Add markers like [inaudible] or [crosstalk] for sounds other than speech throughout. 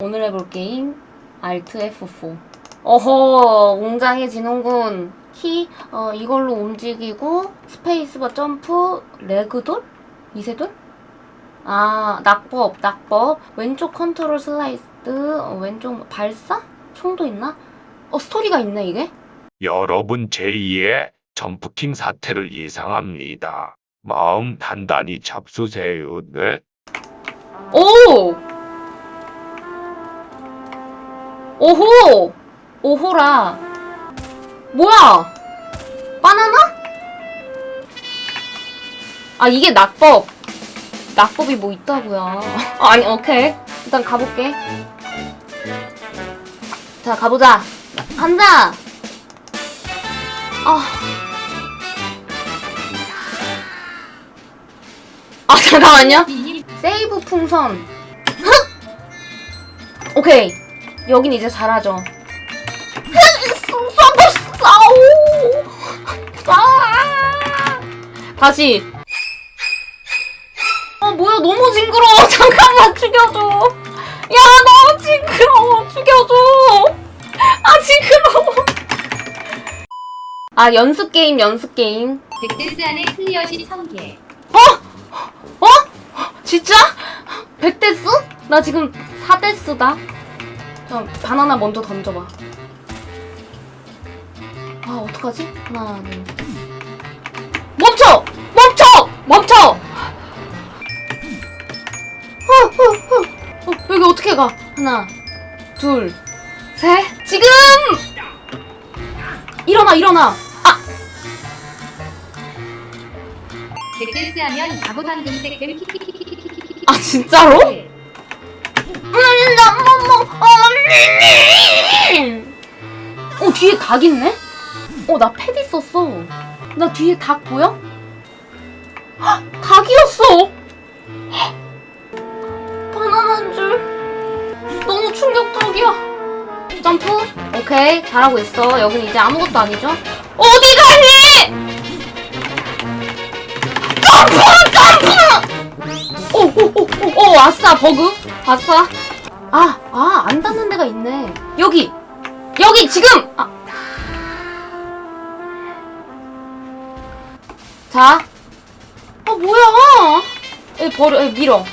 오늘 해볼 게임 Alt F4 어허 웅장해지는군 키 어, 이걸로 움직이고 스페이스바 점프 레그돌? 이세돌? 아 낙법 낙법 왼쪽 컨트롤 슬라이드 어, 왼쪽 발사? 총도 있나? 어 스토리가 있네 이게? 여러분 제2의 점프킹 사태를 예상합니다. 마음 단단히 잡수세요. 네. 오! 오호! 오호라. 뭐야? 바나나? 아, 이게 낙법. 낙법이 뭐 있다고요. [laughs] 아니, 오케이. 일단 가볼게. 자, 가보자. 간다! 아. 아, 잠깐만요. 세이브 풍선. [laughs] 오케이. 여긴 이제 잘하죠. 싸워! 아! 다시. 아, 뭐야, 너무 징그러워. [laughs] 잠깐만, 죽여줘. 야, 너무 징그러워. 죽여줘. 아, 징그러워. 아, 연습 게임, 연습 게임. 백댄스 안에 클리어시 1000개. 어? 진짜? 100데스? 나 지금 4데스다. 자, 바나나 먼저 던져봐. 아, 어떡하지? 하나, 둘. 멈춰! 멈춰! 멈춰! 어, 어, 어. 어, 여기 어떻게 가? 하나, 둘, 셋. 지금! 일어나, 일어나! 아! 아, 진짜로? 어 뒤에 닭 있네? 어나 패드 썼어. 나 뒤에 닭 보여? 헉, 닭이었어. 헉, 바나나인 줄. 너무 충격적이야. 점프. 오케이 잘하고 있어. 여긴 이제 아무것도 아니죠? 어디 가니? 점프 점프. 오오 오 오 오, 아싸 버그. 아싸. 아, 아, 안 닿는 데가 있네. 여기! 여기, 지금! 아. 자. 아, 뭐야! 에, 버려, 에, 밀어.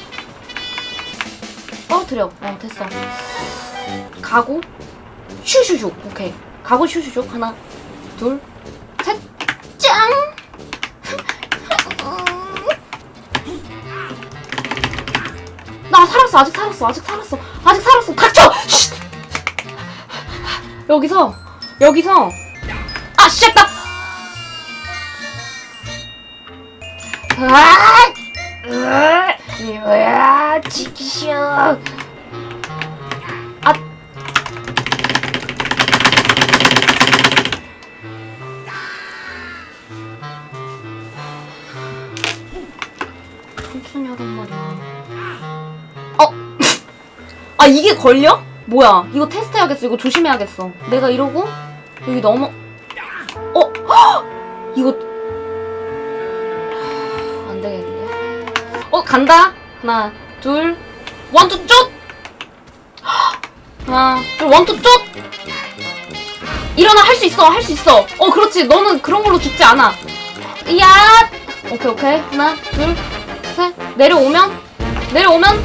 떨어뜨려. 어, 됐어. 가고, 슈슈슈. 오케이. 가고, 슈슈슈. 하나, 둘, 셋, 짱! 살았어 아직 살았어 아직 살았어 아직 살았어. 닥쳐! 쉿! 여기서 여기서. 아아 으아, 이거야 지키쇼 아. 천천히 하란 말이야 아 이게 걸려? 뭐야? 이거 테스트 해야겠어. 이거 조심해야겠어. 내가 이러고 여기 넘어. 어? 헉! 이거. 안 되겠는데 어 간다. 하나 둘. 원투 쪽 하나 둘 원투 쪽 일어나. 할 수 있어. 할 수 있어. 어 그렇지. 너는 그런 걸로 죽지 않아. 야! 오케이 오케이. 하나 둘 셋. 내려오면? 내려오면?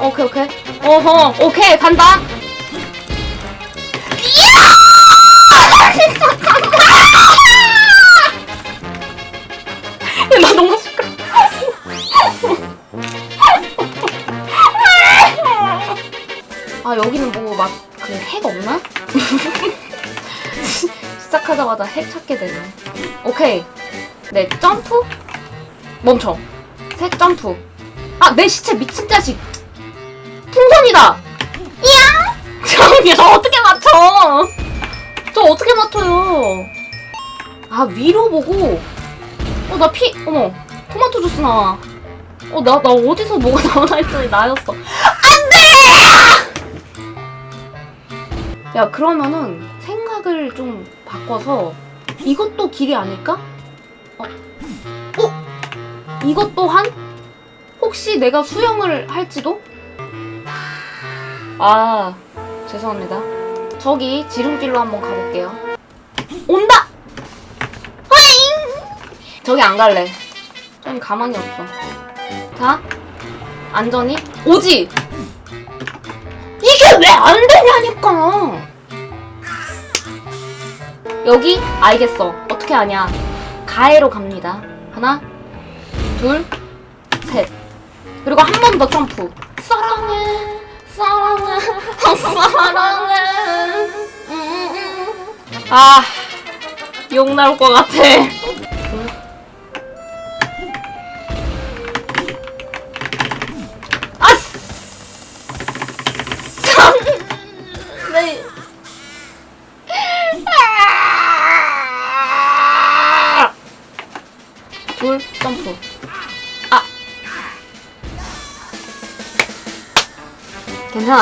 오케이 오케이 어허 오케이 간다. [laughs] 아 여기는 뭐 막 그 핵 없나? [laughs] 시작하자마자 핵 찾게 되네. 오케이. 네 점프? 멈춰. 셋 점프. 아 내 시체 미친 자식 풍선이다. 이야! 저, 저 어떻게 맞춰? 저 어떻게 맞춰요? 아 위로 보고. 어 나 피 어머 토마토 주스 나와. 어 나 나 어디서 뭐가 [laughs] 나오나 했더니 나였어. 안 돼! 야 그러면은 생각을 좀 바꿔서 이것도 길이 아닐까? 어. 어? 이것 또한? 혹시 내가 수영을 할지도 아, 죄송합니다. 저기 지름길로 한번 가볼게요. 온다! 화잉! 저기 안 갈래. 저기 가만히 없어. 자, 안전히. 오지! 이게 왜 안 되냐니까! 여기? 알겠어. 어떻게 하냐. 가해로 갑니다. 하나, 둘, 셋. 그리고 한 번 더 점프. 사랑해, 사랑해, 사랑해. 음, 음. 아, 욕 나올 것 같아. 아,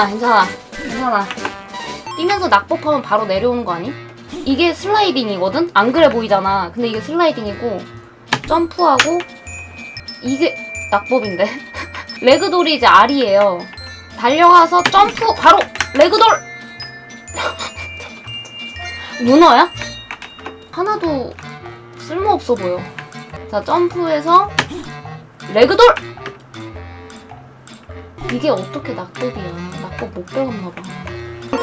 괜찮아, 괜찮아. 뛰면서 낙법하면 바로 내려오는 거 아니? 이게 슬라이딩이거든? 안 그래 보이잖아. 근데 이게 슬라이딩이고, 점프하고, 이게 낙법인데? [laughs] 레그돌이 이제 R이에요. 달려가서 점프, 바로, 레그돌! [laughs] 문어야? 하나도 쓸모없어 보여. 자, 점프해서, 레그돌! 이게 어떻게 낙법이야. 낙법 못 배웠나봐.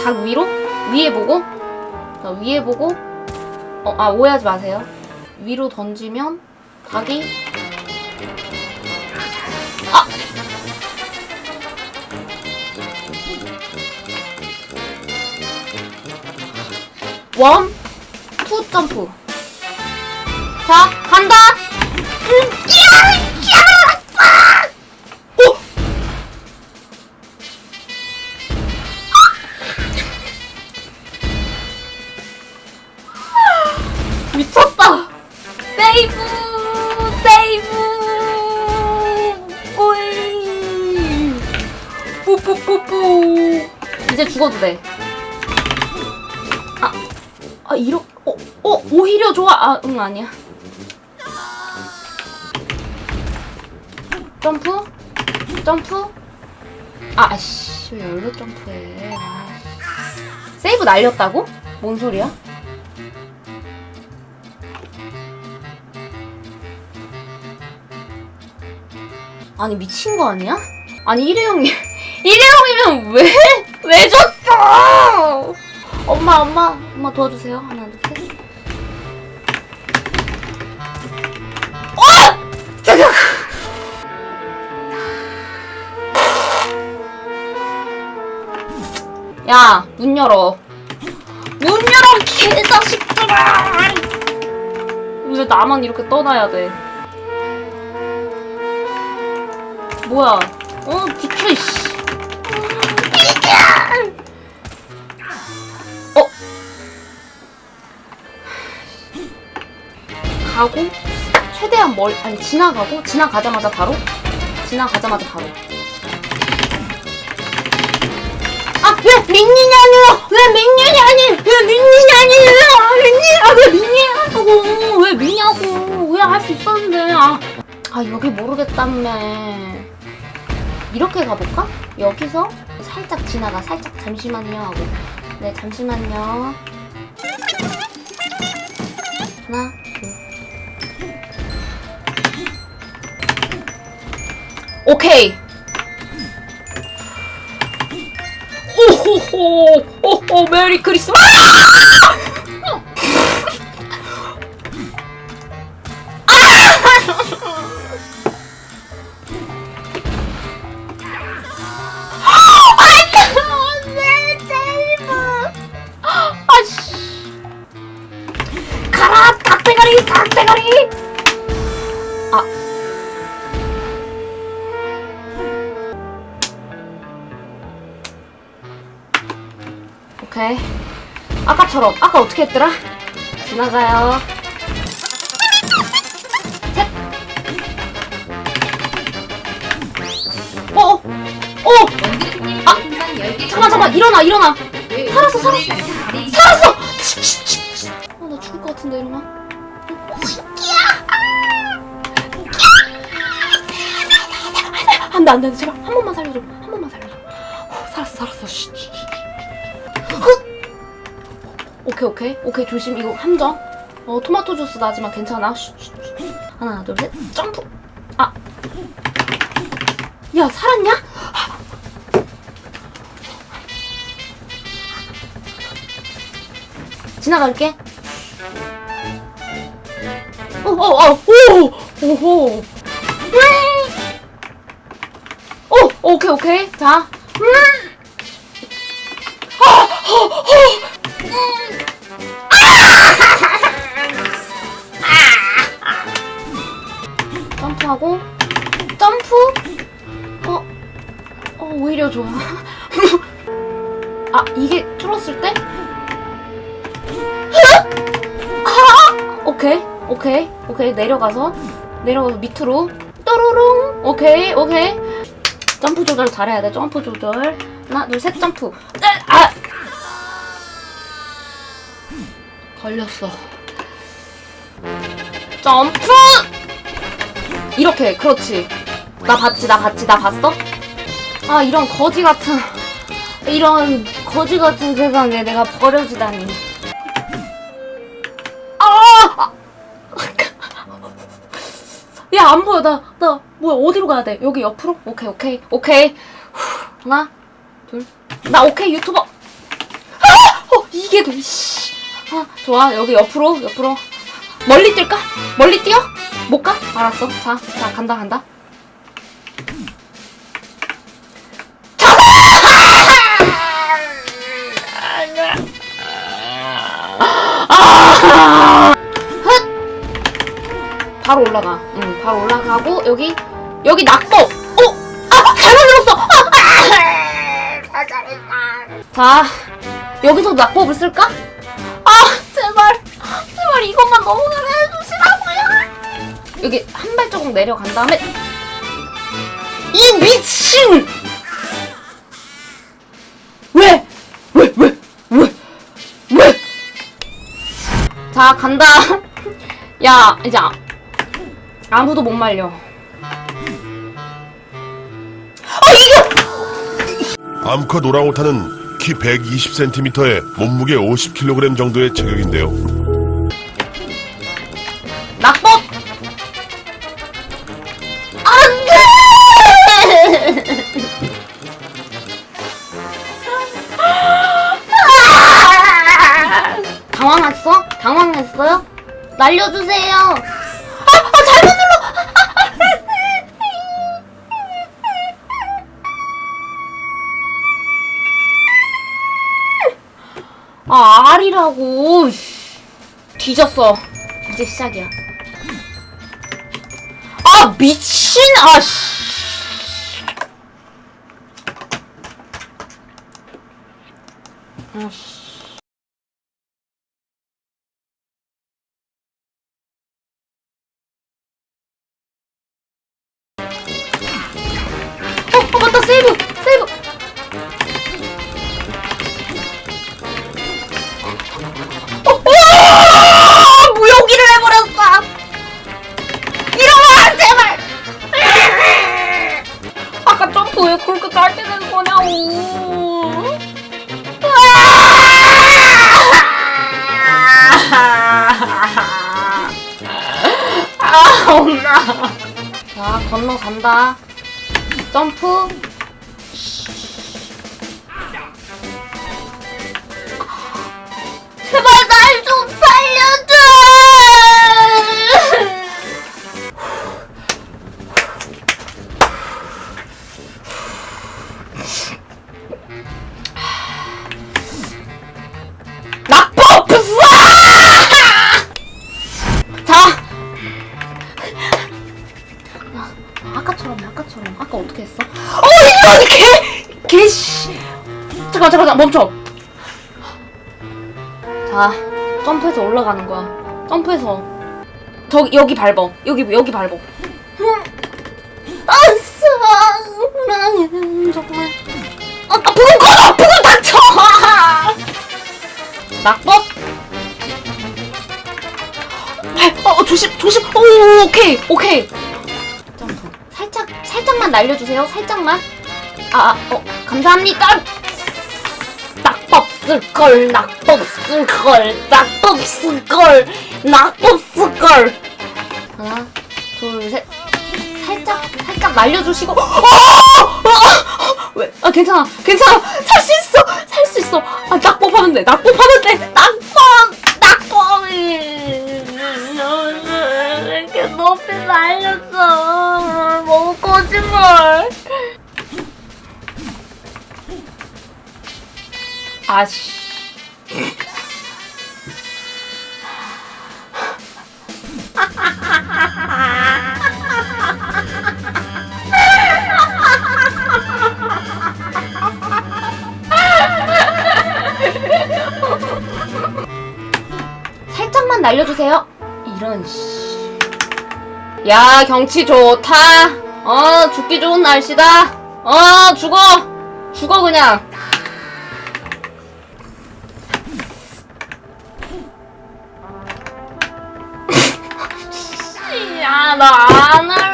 닭 위로? 위에 보고? 자, 위에 보고? 어, 아, 오해하지 마세요. 위로 던지면 닭이 아! 원, 투 점프. 자, 간다! 음, 야! 야! 뿌뿌뿌뿌! 이제 죽어도 돼. 아, 아, 이러, 어, 어, 오히려 좋아. 아, 응, 아니야. 점프? 점프? 아, 씨, 왜 열로 점프해. 아. 세이브 날렸다고? 뭔 소리야? 아니 미친 거 아니야? 아니 일회용이 [laughs] 일회용이면 왜? [laughs] 왜 줬어? 엄마 엄마 엄마 도와주세요 하나 둘 셋. 어! 잠깐. [laughs] 야, 문 열어. 문 열어, 개자식들아! 왜 나만 이렇게 떠나야 돼? 뭐야? 어, 비켜, 이씨. 가고, 최대한 멀, 아니, 지나가고, 지나가자마자 바로? 지나가자마자 바로. 아, 왜 민니냐 아니야? 왜 민니냐 아니? 왜 민니냐 아니야? 민니, 아, 왜 민니냐고? 왜 미냐고? 왜 할 수 있었는데? 아, 아, 여기 모르겠다며. 이렇게 가볼까? 여기서 살짝 지나가, 살짝 잠시만요 하고. 네, 잠시만요. 하나, 오케이. 오호호, 오호, 메리 크리스마스! 오케이. 아까처럼. 아까 어떻게 했더라? 지나가요. 셋. 어, 어, 어. 아, 풍선 10개 잠깐, 잠깐. 일어나, 일어나. 왜 살았어, 살았어. 살았어! 어, 나 죽을 것 같은데, 일어나. 안 돼, 안 돼. 제발. 한 번만 살려줘. 한 번만 살려줘. 어, 살았어, 살았어. 오케이, 오케이. 오케이, 조심. 이거 함정. 어, 토마토 주스 나지만 괜찮아. 쉿, 쉿, 쉿. 하나, 둘, 셋. 점프. 아. 야, 살았냐? 지나갈게. 오, 오, 오, 오, 오호. 오케이, 오케이. 자. 음. 좋아. [laughs] 아 이게 뚫었을 때? 아! 오케이, 오케이, 오케이 내려가서 내려가서 밑으로 또로롱. 오케이, 오케이. 점프 조절 잘해야 돼. 점프 조절. 하나, 둘, 셋, 점프. 아! 걸렸어. 점프! 이렇게, 그렇지. 나 봤지, 나 봤지, 나 봤어? 아, 이런 거지 같은, 이런 거지 같은 세상에 내가 버려지다니. 아! 야, 안 보여. 나, 나, 뭐야, 어디로 가야 돼? 여기 옆으로? 오케이, 오케이, 오케이. 후, 하나, 둘. 나 오케이, 유튜버. 아! 어, 이게 돼, 씨. 아, 좋아. 여기 옆으로, 옆으로. 멀리 뛸까? 멀리 뛰어? 못 가? 알았어. 자, 자, 간다, 간다. 바로 올라가. 응, 바로 올라가고 여기 여기 낙법. 어? 아, 잘못 눌렀어. 아, 자, 여기서 낙법을 쓸까? 아, 제발, 제발 이것만 넘어가게 해주시라고요. 여기 한 발자국 내려간 다음에 이 미친! 왜? 왜? 왜? 왜? 왜? 자, 간다. [laughs] 야, 이제 아- 아무도 못 말려. 암컷 오랑우탄은 키 120cm에 몸무게 50kg 정도의 체격인데요. 낙법! 안 돼! 당황했어? 당황했어요? 날려주세요. 아 알이라고. 뒤졌어. 이제 시작이야. 아 미친 아 씨. 아 씨. 어, 어 맞다 세이브 세이브. 된 거냐고. 아 엄마. 자 건너 간다. 점프. 제 어떻게 했어? 어 이런 개 개씨. 잠깐 잠깐 잠깐 멈춰. 자 점프해서 올라가는 거야. 점프해서 저 여기 밟어. 여기 여기 밟어. 아싸 정말 아, 아 부금 꺼져 부금 닥쳐 [laughs] 낙법 어, 어 조심 조심 오 오케이 오케이 살짝 살짝만 날려주세요 살짝만. 아 어 감사합니다. 쓸걸 낙법 쓸걸 낙법 쓸걸 낙법 쓸걸. 하나 둘 셋. 살짝 살짝 날려주시고. 어! 어! 왜? 아 괜찮아 괜찮아. 살 수 있어 살 수 있어. 아 낙법 하면 돼 낙법 하면 돼. 낙법 낙법 이렇게 높이 날렸어 너무 거짓말 아씨 살짝만 날려주세요. 이런 씨. 야 경치 좋다. 어 죽기 좋은 날씨다. 어 죽어 죽어 그냥. [laughs] 야나 안할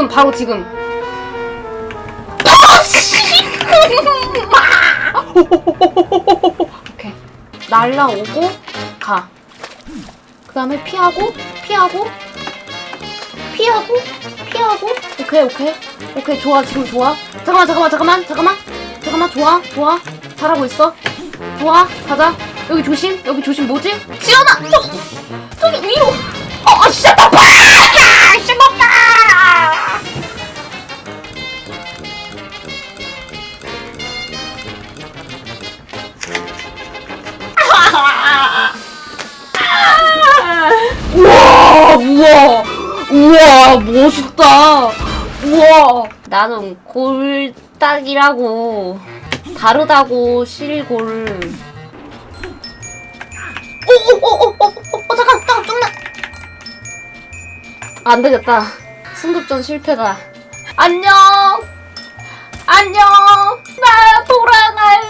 지금 바로 지금. 오케이. 날라오고 가. 그 다음에 피하고 피하고 피하고 피하고. 오케이 오케이. 오케이 좋아 지금 좋아. 잠깐만 잠깐만 잠깐만 잠깐만. 잠깐만 좋아 좋아. 잘하고 있어. 좋아 가자. 여기 조심 여기 조심. 뭐지? 지연아 저기 저기 위로. 어 아 진짜 나빠 우와 우와 멋있다. 우와. 나는 골딱이라고 다르다고 실골 오오오오오오 잠깐 잠깐 좀만 안 되겠다. 승급전 실패다. 안녕! 안녕! 나 돌아갈